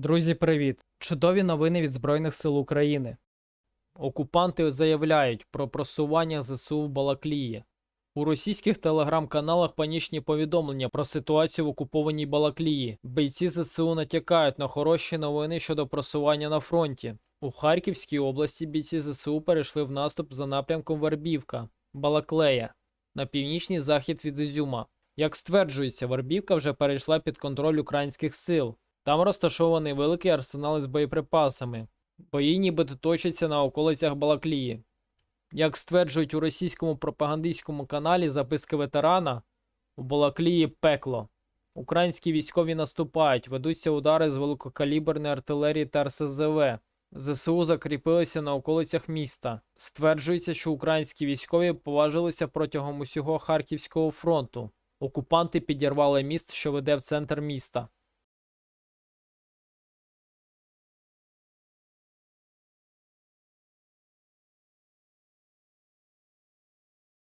Друзі, привіт! Чудові новини від Збройних сил України. Окупанти заявляють про просування ЗСУ в Балаклії. У російських телеграм-каналах панічні повідомлення про ситуацію в окупованій Балаклії. Бійці ЗСУ натякають на хороші новини щодо просування на фронті. У Харківській області бійці ЗСУ перейшли в наступ за напрямком Вербівка, Балаклея на північний захід від Ізюма. Як стверджується, Вербівка вже перейшла під контроль українських сил. Там розташований великий арсенал із боєприпасами. Бої нібито точаться на околицях Балаклії. Як стверджують у російському пропагандистському каналі записки ветерана, у Балаклії пекло. Українські військові наступають, ведуться удари з великокаліберної артилерії та РСЗВ. ЗСУ закріпилися на околицях міста. Стверджується, що українські військові поважилися протягом усього Харківського фронту. Окупанти підірвали міст, що веде в центр міста.